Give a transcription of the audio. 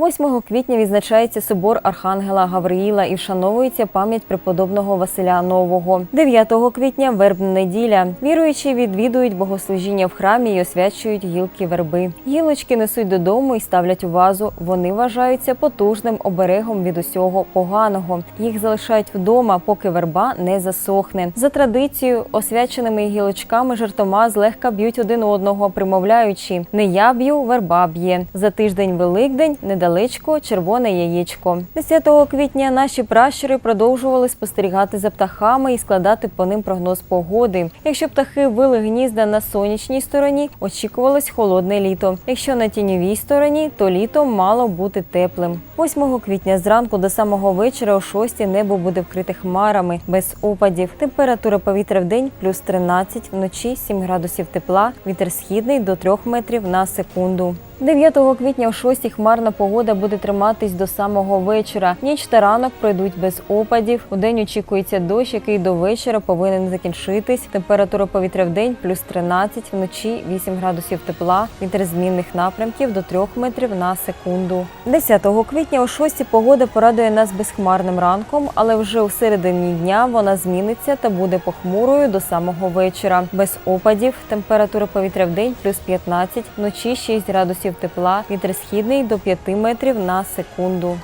8 квітня відзначається собор Архангела Гавриїла і вшановується пам'ять преподобного Василя Нового. 9 квітня вербна неділя. Віруючі відвідують богослужіння в храмі і освячують гілки верби. Гілочки несуть додому і ставлять у вазу. Вони вважаються потужним оберегом від усього поганого. Їх залишають вдома, поки верба не засохне. За традицією, освяченими гілочками жартома злегка б'ють один одного, примовляючи: не я б'ю, верба б'є. За тиждень Великдень недалечко червоне яєчко. 10 квітня наші пращури продовжували спостерігати за птахами і складати по ним прогноз погоди. Якщо птахи вили гнізда на сонячній стороні, очікувалось холодне літо. Якщо на тіньовій стороні, то літо мало бути теплим. 8 квітня зранку до самого вечора о 6 небо буде вкрите хмарами без опадів. Температура повітря в день плюс 13, вночі 7 градусів тепла, вітер східний до 3 метрів на секунду. 9 квітня о 6 хмарна погода буде триматись до самого вечора. Ніч та ранок пройдуть без опадів. У день очікується дощ, який до вечора повинен закінчитись. Температура повітря в день плюс 13, вночі 8 градусів тепла, вітер змінних напрямків до 3 метрів на секунду. 10 квітня о 6 погода порадує нас безхмарним ранком, але вже у середині дня вона зміниться та буде похмурою до самого вечора. Без опадів температура повітря в день плюс 15, вночі 6 градусів тепла, вітер східний до 5 метрів на секунду.